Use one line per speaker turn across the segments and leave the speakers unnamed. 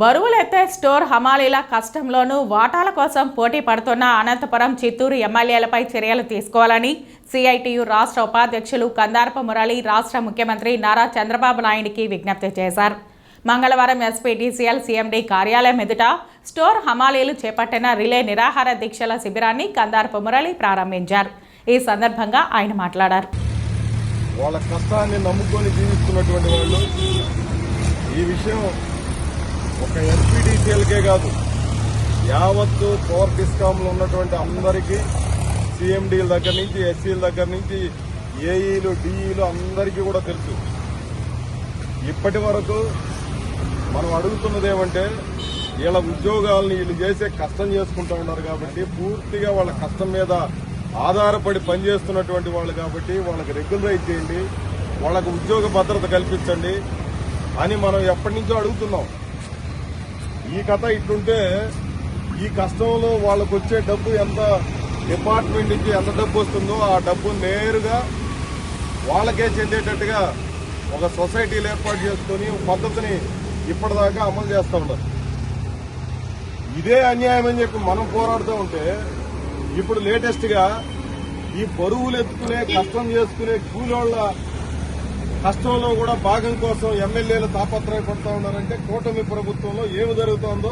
బరువులెత్తే store హమాలీల కష్టంలోనూ వాటాల కోసం పోటీ పడుతున్న అనంతపురం చిత్తూరు ఎమ్మెల్యేలపై చర్యలు తీసుకోవాలని సిఐటియు రాష్ట్ర ఉపాధ్యక్షులు కందారప మురళి రాష్ట్ర ముఖ్యమంత్రి నారా చంద్రబాబు నాయుడికి విజ్ఞప్తి చేశారు. మంగళవారం ఎస్పీటీసీఎల్ సీఎండీ కార్యాలయం ఎదుట స్టోర్ హమాలీలు చేపట్టిన రిలే నిరాహార దీక్షల శిబిరాన్ని కందారప మురళి ప్రారంభించారు. ఈ సందర్భంగా ఆయన మాట్లాడారు.
వాళ్ళ కష్టాన్ని నమ్ముకొని జీవిస్తున్నటువంటి వాళ్ళు ఈ విషయం ఒక ఎస్పీడీసీఎల్కే కాదు యావత్తు పవర్ డిస్కామ్లో ఉన్నటువంటి అందరికీ సీఎండీల దగ్గర నుంచి ఎస్సీల దగ్గర నుంచి ఏఈలు డిఈలు అందరికీ కూడా తెలుసు. ఇప్పటి వరకు మనం అడుగుతున్నది ఏమంటే వీళ్ళ ఉద్యోగాలని వీళ్ళు చేసే కష్టం చేసుకుంటూ ఉన్నారు కాబట్టి పూర్తిగా వాళ్ళ కష్టం మీద ఆధారపడి పనిచేస్తున్నటువంటి వాళ్ళు కాబట్టి వాళ్ళకి రెగ్యులరైజ్ చేయండి వాళ్ళకు ఉద్యోగ భద్రత కల్పించండి అని మనం ఎప్పటి నుంచో అడుగుతున్నాం. ఈ కథ ఇట్లుంటే ఈ కష్టంలో వాళ్ళకు వచ్చే డబ్బు ఎంత డిపార్ట్మెంట్ నుంచి ఎంత డబ్బు వస్తుందో ఆ డబ్బు నేరుగా వాళ్ళకే చెందేటట్టుగా ఒక సొసైటీలు ఏర్పాటు చేసుకొని పద్ధతిని ఇప్పటిదాకా అమలు చేస్తూ ఉన్నారు. ఇదే అన్యాయం అని చెప్పి మనం పోరాడుతూ ఉంటే ఇప్పుడు లేటెస్ట్గా ఈ బరువులు ఎత్తుకునే కష్టం చేసుకునే కూలోళ్ళ కష్టంలో కూడా భాగం కోసం ఎమ్మెల్యేలు తాపత్రయపడుతూ ఉన్నారంటే కూటమి ప్రభుత్వంలో ఏమి జరుగుతోందో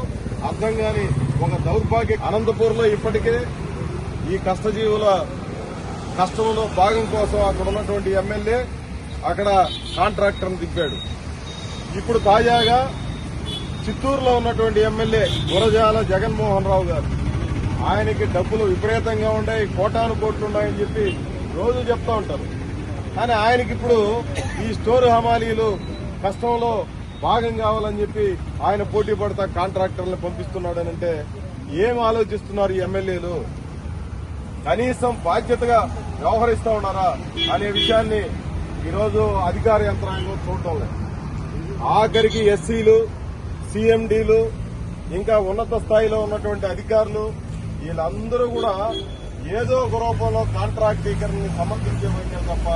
అర్థం కాని ఒక దౌర్భాగ్య అనంతపూర్లో ఇప్పటికే ఈ కష్టజీవుల కష్టంలో భాగం కోసం అక్కడ ఉన్నటువంటి ఎమ్మెల్యే అక్కడ కాంట్రాక్టర్ని దింపాడు. ఇప్పుడు తాజాగా చిత్తూరులో ఉన్నటువంటి ఎమ్మెల్యే గురజాల జగన్మోహన్ రావు గారు. ఆయనకి డబ్బులు విపరీతంగా ఉన్నాయి కోటాను కోట్లు ఉన్నాయని చెప్పి రోజు చెప్తా ఉంటారు. కానీ ఆయనకి ఇప్పుడు ఈ స్టోర్ హమాలీలు కష్టంలో భాగం కావాలని చెప్పి ఆయన పోటీ పడతా కాంట్రాక్టర్లను పంపిస్తున్నాడనంటే ఏం ఆలోచిస్తున్నారు ఈ ఎమ్మెల్యేలు? కనీసం బాధ్యతగా వ్యవహరిస్తా ఉన్నారా అనే విషయాన్ని ఈరోజు అధికార యంత్రాంగం చూడటం లేదు. ఆఖరికి ఎస్సీలు సీఎండీలు ఇంకా ఉన్నత స్థాయిలో ఉన్నటువంటి అధికారులు వీళ్ళందరూ కూడా ఏదో ఒక రూపంలో కాంట్రాక్టీకరణని సమర్థించే తప్ప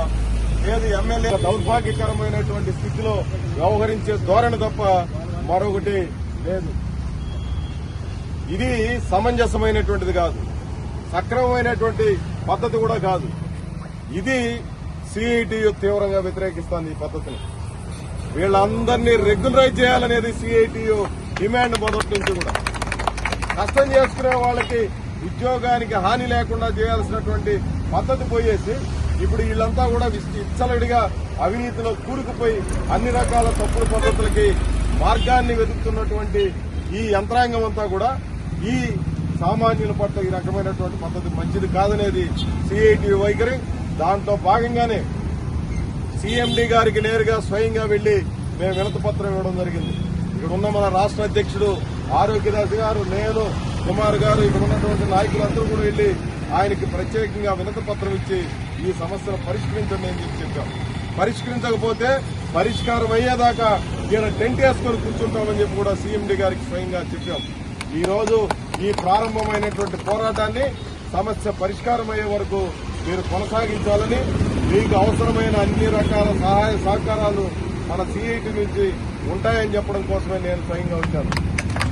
లేదు ఎమ్మెల్యే దౌర్భాగ్యకరమైనటువంటి స్థితిలో వ్యవహరించే ధోరణి తప్ప మరొకటి లేదు. ఇది సమంజసమైనటువంటిది కాదు. సక్రమమైనటువంటి పద్ధతి కూడా కాదు. ఇది సిఐటియు తీవ్రంగా వ్యతిరేకిస్తోంది ఈ పద్ధతిని. వీళ్ళందరినీ రెగ్యులరైజ్ చేయాలనేది సిఐటియు డిమాండ్ మొదటి నుంచి కూడా. కష్టం చేసుకునే వాళ్ళకి ఉద్యోగానికి హాని లేకుండా చేయాల్సినటువంటి పద్ధతి పోయేసి ఇప్పుడు వీళ్ళంతా కూడా ఇచ్చలడిగా అవినీతిలో కూరుకుపోయి అన్ని రకాల తప్పుడు పద్ధతులకి మార్గాన్ని వెతుకుతున్నటువంటి ఈ యంత్రాంగం అంతా కూడా ఈ సామాన్యుల పట్ల ఈ రకమైనటువంటి పద్ధతి మంచిది కాదనేది సిఐటి వైఖరి. దాంట్లో భాగంగానే సీఎండీ గారికి నేరుగా స్వయంగా వెళ్ళి మేము వినతి పత్రం ఇవ్వడం జరిగింది. ఇక్కడ ఉన్న మన రాష్ట్ర అధ్యక్షుడు ఆరోగ్యదాస్ గారు నేను కుమార్ గారు ఇక్కడ ఉన్నటువంటి నాయకులందరూ కూడా వెళ్ళి ఆయనకి ప్రత్యేకంగా వినతి పత్రం ఇచ్చి ఈ సమస్యను పరిష్కరించండి అని చెప్పి చెప్పాం పరిష్కరించకపోతే పరిష్కారం అయ్యేదాకా ఈయన టెంట్ వేసుకొని కూర్చుంటామని చెప్పి కూడా సీఎండీ గారికి స్వయంగా చెప్పాం. ఈ రోజు ఈ ప్రారంభమైనటువంటి పోరాటాన్ని సమస్య పరిష్కారం అయ్యే వరకు మీరు కొనసాగించాలని మీకు అవసరమైన అన్ని రకాల సహాయ సహకారాలు మన సిఐటి నుంచి ఉంటాయని చెప్పడం కోసమే నేను స్వయంగా వచ్చాను.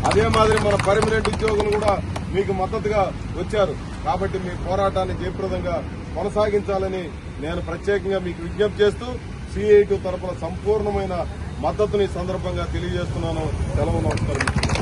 అదే మాదిరి మన పర్మనెంట్ ఉద్యోగులు కూడా మీకు మద్దతుగా వచ్చారు. కాబట్టి మీ పోరాటాన్ని జయప్రదంగా కొనసాగించాలని నేను ప్రత్యేకంగా మీకు విజ్ఞప్తి చేస్తూ సిఐటి తరపున సంపూర్ణమైన మద్దతుని సందర్భంగా తెలియజేస్తున్నాను. సెలవు నమస్కారం.